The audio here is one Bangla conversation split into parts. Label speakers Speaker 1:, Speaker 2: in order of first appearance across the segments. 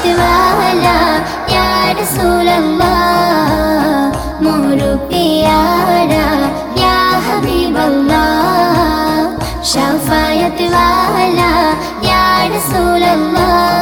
Speaker 1: വാല യാ റസൂലല്ലാഹ് മോരു പ്യാര യാ ഹബീബല്ലാഹ് ശഫായത്ത് വാല യാ റസൂലല്ലാഹ്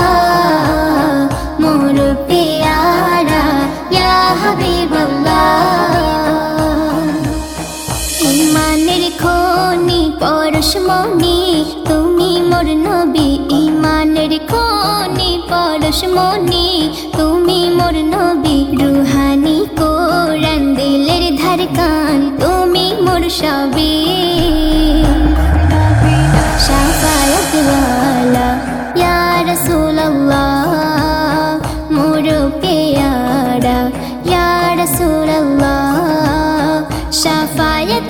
Speaker 1: পরশমণি তুমি মোর নবী, ইমানের খনি পরশমণি তুমি মোর নবী, রুহানি কোরআন দিলের ধারকান তুমি মোর সবই শাফায়াত ওয়ালা ইয়া রাসূলুল্লাহ, মোর পেয়ারা। ইয়া রাসূলুল্লাহ শাফায়াত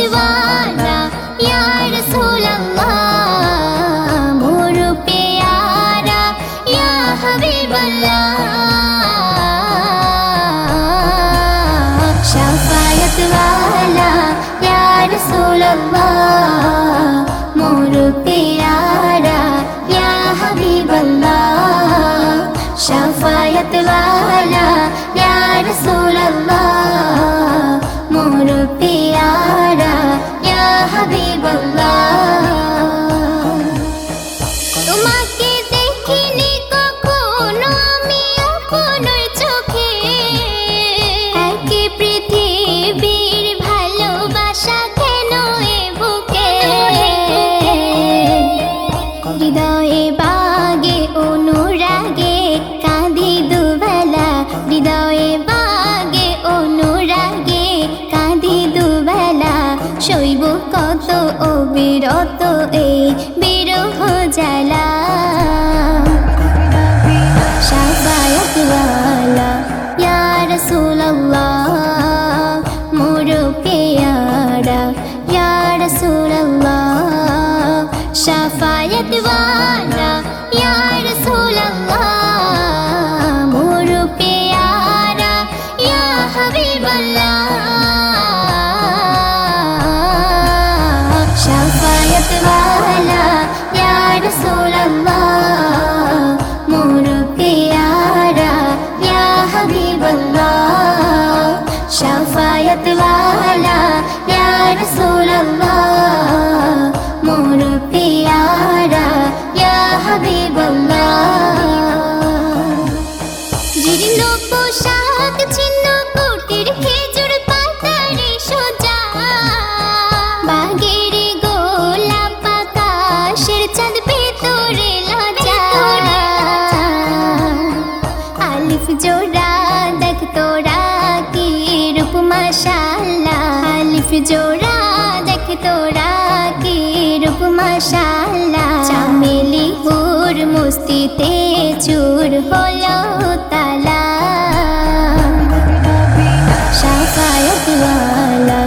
Speaker 1: شفاعت والا یا رسول اللہ مور پیارا یا حبیب اللہ شفاعت والا یا رسول اللہ জোড়া, দেখ তোরা কি রূপ মাশাল্লাহ? চামেলি হুর মস্তিতে চুর হলো তালা। শাফায়াত ওয়ালা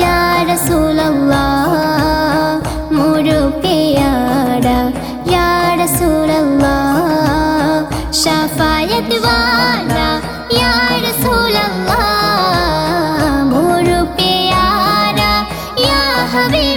Speaker 1: ইয়া রাসূলুল্লাহ মোর পেয়ারা ইয়া রাসূলুল্লাহ, শাফায়াত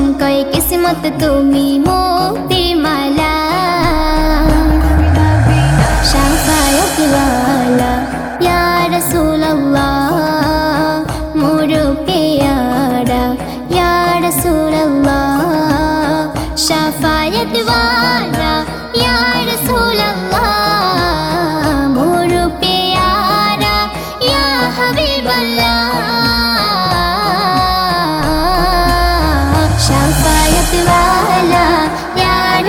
Speaker 1: हम कई किस्मत तुम्हें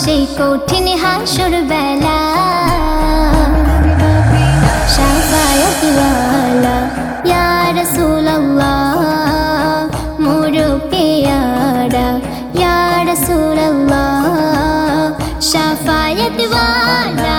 Speaker 1: সেই কঠিন হাসুর বেলা। শাফায়াতওয়ালা ইয়া রাসূলুল্লাহ মোর পেয়ারা ইয়া রাসূলুল্লাহ শাফায়াতওয়ালা।